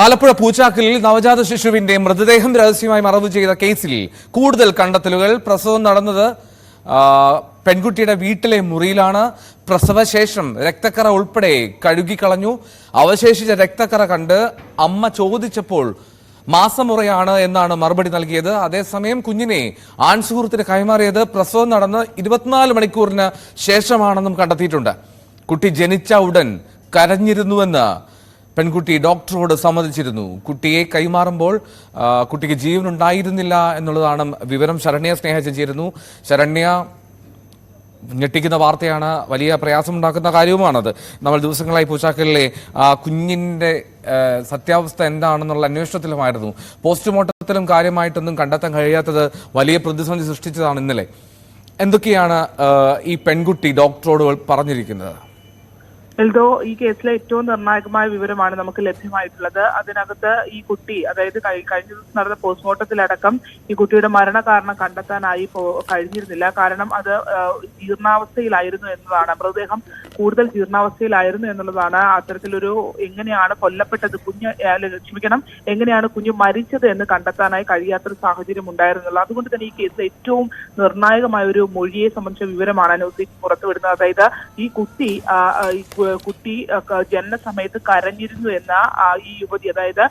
ആലപ്പുഴ പൂച്ചാക്കിൽ നവജാത ശിശുവിന്റെ മൃതദേഹം രഹസ്യമായി മറവ് ചെയ്ത കേസിൽ കൂടുതൽ കണ്ടെത്തലുകൾ. പ്രസവം നടന്നത് പെൺകുട്ടിയുടെ വീട്ടിലെ മുറിയിലാണ്. പ്രസവശേഷം രക്തക്കറ ഉൾപ്പെടെ കഴുകിക്കളഞ്ഞു. അവശേഷിച്ച രക്തക്കറ കണ്ട് അമ്മ ചോദിച്ചപ്പോൾ മാസമുറയാണ് എന്നാണ് മറുപടി നൽകിയത്. അതേസമയം കുഞ്ഞിനെ ആൺസുഹൃത്തിന് കൈമാറിയത് പ്രസവം നടന്ന് ഇരുപത്തിനാല് മണിക്കൂറിന് ശേഷമാണെന്നും കണ്ടെത്തിയിട്ടുണ്ട്. കുട്ടി ജനിച്ച ഉടൻ കരഞ്ഞിരുന്നുവെന്ന് പെൺകുട്ടി ഡോക്ടറോട് സമ്മതിച്ചിരുന്നു. കുട്ടിയെ കൈമാറുമ്പോൾ കുട്ടിക്ക് ജീവൻ ഉണ്ടായിരുന്നില്ല എന്നുള്ളതാണ് വിവരം. ശരണ്യ സ്നേഹ ശരണ്യ ഞെട്ടിക്കുന്ന വാർത്തയാണ്. വലിയ പ്രയാസമുണ്ടാക്കുന്ന കാര്യവുമാണത്. നമ്മൾ ദിവസങ്ങളായി പൂച്ചാക്കലിലെ ആ കുഞ്ഞിന്റെ സത്യാവസ്ഥ എന്താണെന്നുള്ള അന്വേഷണത്തിലുമായിരുന്നു. പോസ്റ്റ്മോർട്ടത്തിലും കാര്യമായിട്ടൊന്നും കണ്ടെത്താൻ കഴിയാത്തത് വലിയ പ്രതിസന്ധി സൃഷ്ടിച്ചതാണ് ഇന്നലെ. എന്തൊക്കെയാണ് ഈ പെൺകുട്ടി ഡോക്ടറോട് പറഞ്ഞിരിക്കുന്നത്? എൽദോ ഈ കേസിലെ ഏറ്റവും നിർണായകമായ വിവരമാണ് നമുക്ക് ലഭ്യമായിട്ടുള്ളത്. അതിനകത്ത് ഈ കുട്ടി അതായത് കഴി- കഴിഞ്ഞ ദിവസം നടന്ന പോസ്റ്റ്മോർട്ടത്തിലടക്കം ഈ കുട്ടിയുടെ മരണ കാരണം കണ്ടെത്താനായി കഴിഞ്ഞിരുന്നില്ല. കാരണം അത് ജീർണാവസ്ഥയിലായിരുന്നു എന്നതാണ്. മൃതദേഹം കൂടുതൽ ജീർണാവസ്ഥയിലായിരുന്നു എന്നുള്ളതാണ് അത്തരത്തിലൊരു എങ്ങനെയാണ് കൊല്ലപ്പെട്ടത് കുഞ്ഞ് ക്ഷമിക്കണം എങ്ങനെയാണ് കുഞ്ഞ് മരിച്ചത് എന്ന് കണ്ടെത്താനായി കഴിയാത്തൊരു സാഹചര്യം ഉണ്ടായിരുന്നുള്ളൂ. അതുകൊണ്ട് തന്നെ ഈ കേസ് ഏറ്റവും നിർണായകമായ ഒരു മൊഴിയെ സംബന്ധിച്ച വിവരമാണ് അനുസരിച്ച് പുറത്തുവിടുന്നത്. അതായത് ഈ കുട്ടി കുട്ടി ജനന സമയത്ത് കരഞ്ഞിരുന്നു എന്ന ഈ യുവതി അതായത്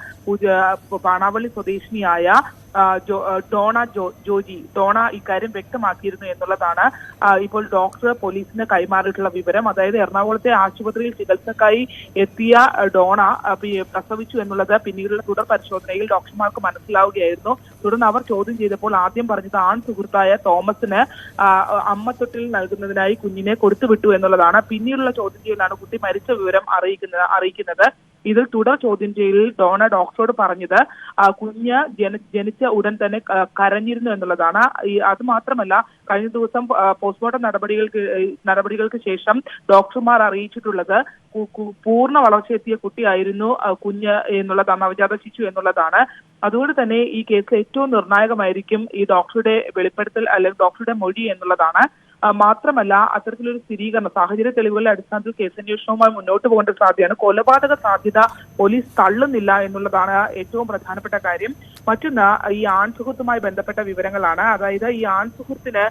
പാണാവള്ളി സ്വദേശിനിയായ ഡോണ ജോജി ഡോണ ഇക്കാര്യം വ്യക്തമാക്കിയിരുന്നു എന്നുള്ളതാണ്. ഇപ്പോൾ ഡോക്ടർ പോലീസിന് കൈമാറിയിട്ടുള്ള വിവരം. അതായത് എറണാകുളത്തെ ആശുപത്രിയിൽ ചികിത്സക്കായി എത്തിയ ഡോണ പ്രസവിച്ചു എന്നുള്ളത് പിന്നീടുള്ള തുടർ പരിശോധനയിൽ ഡോക്ടർമാർക്ക് മനസ്സിലാവുകയായിരുന്നു. തുടർന്ന് അവർ ചോദ്യം ചെയ്തപ്പോൾ ആദ്യം പറഞ്ഞത് ആൺ സുഹൃത്തായ തോമസിന് അമ്മ അമ്മത്തൊട്ടിൽ നൽകുന്നതിനായി കുഞ്ഞിനെ കൊടുത്തുവിട്ടു എന്നുള്ളതാണ്. പിന്നീടുള്ള ചോദ്യം ചെയ്യലാണ് കുട്ടി മരിച്ച വിവരം അറിയിക്കുന്നത് അറിയിക്കുന്നത്. ഇതിൽ തുടർ ചോദ്യം ചെയ്യലിൽ ഡോണൾഡ് ഓക്സ്ഫോർഡ് പറഞ്ഞത് കുഞ്ഞ് ജനിച്ച ഉടൻ തന്നെ കരഞ്ഞിരുന്നു എന്നുള്ളതാണ്. അത് മാത്രമല്ല കഴിഞ്ഞ ദിവസം പോസ്റ്റ്മോർട്ടം നടപടികൾക്ക് നടപടികൾക്ക് ശേഷം ഡോക്ടർമാർ അറിയിച്ചിട്ടുള്ളത് പൂർണ വളർച്ചയെത്തിയ കുട്ടിയായിരുന്നു കുഞ്ഞ് എന്നുള്ളതാണ് നവജാത ശിശു എന്നുള്ളതാണ്. അതുകൊണ്ട് തന്നെ ഈ കേസിൽ ഏറ്റവും നിർണായകമായിരിക്കും ഈ ഡോക്ടറുടെ വെളിപ്പെടുത്തൽ അല്ലെങ്കിൽ ഡോക്ടറുടെ മൊഴി എന്നുള്ളതാണ്. മാത്രമല്ല അത്തരത്തിലൊരു സ്ഥിരീകരണം സാഹചര്യ തെളിവുകളുടെ അടിസ്ഥാനത്തിൽ കേസന്വേഷണവുമായി മുന്നോട്ട് പോകേണ്ട സാധ്യതയാണ്. കൊലപാതക സാധ്യത പോലീസ് തള്ളുന്നില്ല എന്നുള്ളതാണ് ഏറ്റവും പ്രധാനപ്പെട്ട കാര്യം. മറ്റൊന്ന് ഈ ആൺസുഹൃത്തുമായി ബന്ധപ്പെട്ട വിവരങ്ങളാണ്. അതായത് ഈ ആൺസുഹൃത്തിന്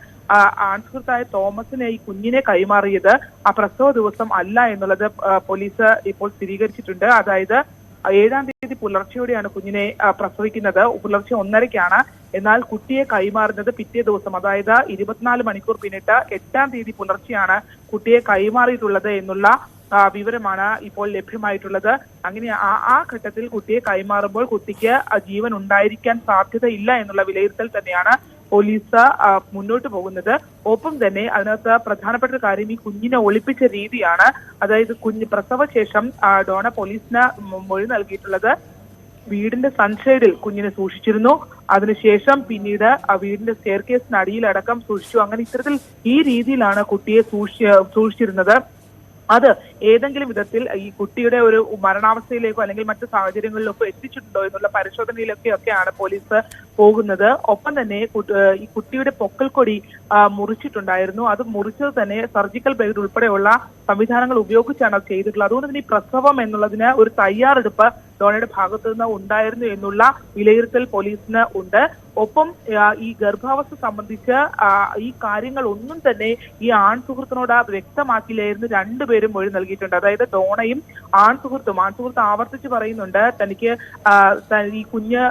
ആൺസുഹൃത്തായ തോമസിനെ ഈ കുഞ്ഞിനെ കൈമാറിയത് ആ പ്രസവ ദിവസം അല്ല എന്നുള്ളത് പോലീസ് ഇപ്പോൾ സ്ഥിരീകരിച്ചിട്ടുണ്ട്. അതായത് ഏഴാം തീയതി പുലർച്ചെയോടെയാണ് കുഞ്ഞിനെ പ്രസവിക്കുന്നത്. പുലർച്ചെ ഒന്നരയ്ക്കാണ്. എന്നാൽ കുട്ടിയെ കൈമാറുന്നത് പിറ്റേ ദിവസം അതായത് ഇരുപത്തിനാല് മണിക്കൂർ പിന്നിട്ട് എട്ടാം തീയതി പുലർച്ചെയാണ് കുട്ടിയെ കൈമാറിയിട്ടുള്ളത് എന്നുള്ള വിവരമാണ് ഇപ്പോൾ ലഭ്യമായിട്ടുള്ളത്. അങ്ങനെ ആ ആ ഘട്ടത്തിൽ കുട്ടിയെ കൈമാറുമ്പോൾ കുട്ടിക്ക് ജീവൻ ഉണ്ടായിരിക്കാൻ സാധ്യതയില്ല എന്നുള്ള വിലയിരുത്തൽ തന്നെയാണ് പോലീസ് മുന്നോട്ട് പോകുന്നത്. ഒപ്പം തന്നെ അതിനകത്ത് പ്രധാനപ്പെട്ട ഒരു കാര്യം ഈ കുഞ്ഞിനെ ഒളിപ്പിച്ച രീതിയാണ്. അതായത് കുഞ്ഞ് പ്രസവശേഷം ഡോണ പോലീസിന് മൊഴി നൽകിയിട്ടുള്ളത്. വീടിന്റെ സൺസൈഡിൽ കുഞ്ഞിനെ സൂക്ഷിച്ചിരുന്നു. അതിനുശേഷം പിന്നീട് ആ വീടിന്റെ സ്റ്റെയർ കേസിന് അടിയിലടക്കം സൂക്ഷിച്ചു. അങ്ങനെ ഇത്തരത്തിൽ ഈ രീതിയിലാണ് കുട്ടിയെ സൂക്ഷി സൂക്ഷിച്ചിരുന്നത്. അത് ഏതെങ്കിലും വിധത്തിൽ ഈ കുട്ടിയുടെ ഒരു മരണാവസ്ഥയിലേക്കോ അല്ലെങ്കിൽ മറ്റു സാഹചര്യങ്ങളിലേക്കോ എത്തിച്ചിട്ടുണ്ടോ എന്നുള്ള പരിശോധനയിലൊക്കെ ഒക്കെയാണ് പോലീസ് പോകുന്നത്. ഒപ്പം തന്നെ ഈ കുട്ടിയുടെ പൊക്കൽക്കൊടി കൊടി മുറിച്ചിട്ടുണ്ടായിരുന്നു. അത് മുറിച്ചത് തന്നെ സർജിക്കൽ ബ്ലേഡ് ഉൾപ്പെടെയുള്ള സംവിധാനങ്ങൾ ഉപയോഗിച്ചാണ് അത് ചെയ്തിട്ടുള്ളത്. അതുകൊണ്ട് തന്നെ ഈ പ്രസവം എന്നുള്ളതിന് ഒരു തയ്യാറെടുപ്പ് ഡോണയുടെ ഭാഗത്തു നിന്ന് ഉണ്ടായിരുന്നു എന്നുള്ള വിലയിരുത്തൽ പോലീസിന് ഉണ്ട്. ഒപ്പം ഈ ഗർഭാവസ്ഥ സംബന്ധിച്ച് ഈ കാര്യങ്ങൾ ഒന്നും തന്നെ ഈ ആൺ സുഹൃത്തിനോട് വ്യക്തമാക്കില്ലായിരുന്നു രണ്ടുപേരും മൊഴി നൽകിയിട്ടുണ്ട്. അതായത് ഡോണയും ആൺ സുഹൃത്തും ആൺ സുഹൃത്ത് ആവർത്തിച്ച് പറയുന്നുണ്ട് തനിക്ക് ഈ കുഞ്ഞ്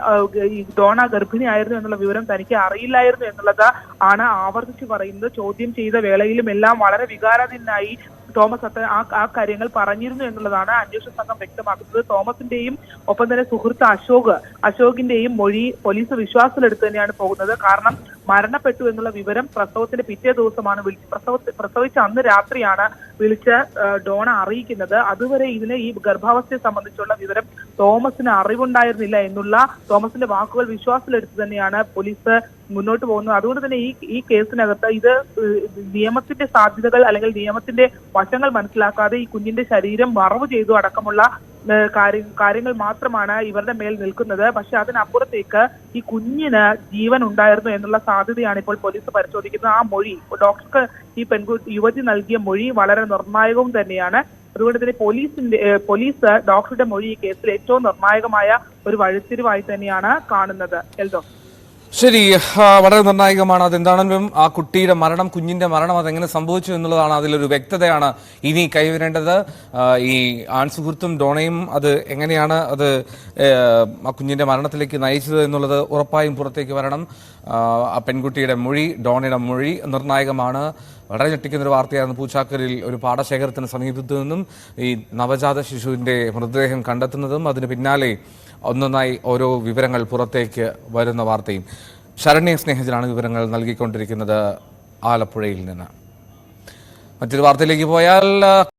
ഡോണ ഡോണ ഗർഭിണിയായിരുന്നു എന്നുള്ള വിവരം തനിക്ക് അറിയില്ലായിരുന്നു എന്നുള്ളത് ആണ് ആവർത്തിച്ച് പറയുന്നത്. ചോദ്യം ചെയ്ത വേളയിലും എല്ലാം വളരെ വികാരാധീനായി തോമസ് അത്ത ആ ആ കാര്യങ്ങൾ പറഞ്ഞിരുന്നു എന്നുള്ളതാണ് അന്വേഷണ സംഘം വ്യക്തമാക്കുന്നത്. തോമസിന്റെയും ഒപ്പം തന്നെ സുഹൃത്ത് അശോക് അശോകിന്റെയും മൊഴി പോലീസ് വിശ്വാസത്തിലെടുത്ത് തന്നെയാണ് പോകുന്നത്. കാരണം മരണപ്പെട്ടു എന്നുള്ള വിവരം പ്രസവത്തിന്റെ പിറ്റേ ദിവസമാണ് വിളിച്ച് പ്രസവ പ്രസവിച്ച അന്ന് രാത്രിയാണ് വിളിച്ച് ഡോണ അറിയിക്കുന്നത്. അതുവരെ ഇതിന് ഈ ഗർഭാവസ്ഥയെ സംബന്ധിച്ചുള്ള വിവരം തോമസിന് അറിവുണ്ടായിരുന്നില്ല എന്നുള്ള തോമസിന്റെ വാക്കുകൾ വിശ്വാസത്തിലെടുത്ത് തന്നെയാണ് പോലീസ് മുന്നോട്ട് പോകുന്നത്. അതുകൊണ്ട് തന്നെ ഈ ഈ കേസിനകത്ത് ഇത് നിയമത്തിന്റെ സാധ്യതകൾ അല്ലെങ്കിൽ നിയമത്തിന്റെ വശങ്ങൾ മനസ്സിലാക്കാതെ ഈ കുഞ്ഞിന്റെ ശരീരം മറവ് ചെയ്തു അടക്കമുള്ള കാര്യങ്ങൾ മാത്രമാണ് ഇവരുടെ മേൽ നിൽക്കുന്നത്. പക്ഷെ അതിനപ്പുറത്തേക്ക് ഈ കുഞ്ഞിന് ജീവൻ ഉണ്ടായിരുന്നു എന്നുള്ള സാധ്യതയാണ് ഇപ്പോൾ പോലീസ് പരിശോധിക്കുന്നത്. ആ മൊഴി ഡോക്ടർക്ക് ഈ പെൺകുട്ടി യുവതി നൽകിയ മൊഴി വളരെ നിർണായകവും തന്നെയാണ്. അതുകൊണ്ട് തന്നെ പോലീസിന്റെ പോലീസ് ഡോക്ടറുടെ മൊഴി ഈ കേസിൽ ഏറ്റവും നിർണായകമായ ഒരു വഴിത്തിരിവായി തന്നെയാണ് കാണുന്നത്. എൽദോ? ശരി വളരെ നിർണായകമാണ് അതെന്താണെങ്കിലും ആ കുട്ടിയുടെ മരണം കുഞ്ഞിന്റെ മരണം അതെങ്ങനെ സംഭവിച്ചു എന്നുള്ളതാണ് അതിലൊരു വ്യക്തതയാണ് ഇനി കൈവരേണ്ടത്. ഈ ആൺസുഹൃത്തും ഡോണയും അത് എങ്ങനെയാണ് അത് ആ കുഞ്ഞിന്റെ മരണത്തിലേക്ക് നയിച്ചത് എന്നുള്ളത് ഉറപ്പായും പുറത്തേക്ക് വരണം. ആ, പെൺകുട്ടിയുടെ മൊഴി ഡോണയുടെ മൊഴി നിർണായകമാണ്. വളരെ ഞെട്ടിക്കുന്ന ഒരു വാർത്തയാണ് പൂച്ചാക്കലിൽ ഒരു പാടശേഖരത്തിന് സമീപത്തു നിന്നും ഈ നവജാത ശിശുവിന്റെ മൃതദേഹം കണ്ടെത്തുന്നതും അതിന് പിന്നാലെ ഒന്നൊന്നായി ഓരോ വിവരങ്ങൾ പുറത്തേക്ക് വരുന്ന വാർത്തയും. ശരണ്യ സ്നേഹജനാണ് വിവരങ്ങൾ നൽകിക്കൊണ്ടിരിക്കുന്നത് ആലപ്പുഴയിൽ നിന്ന്. മറ്റൊരു വാർത്തയിലേക്ക് പോയാൽ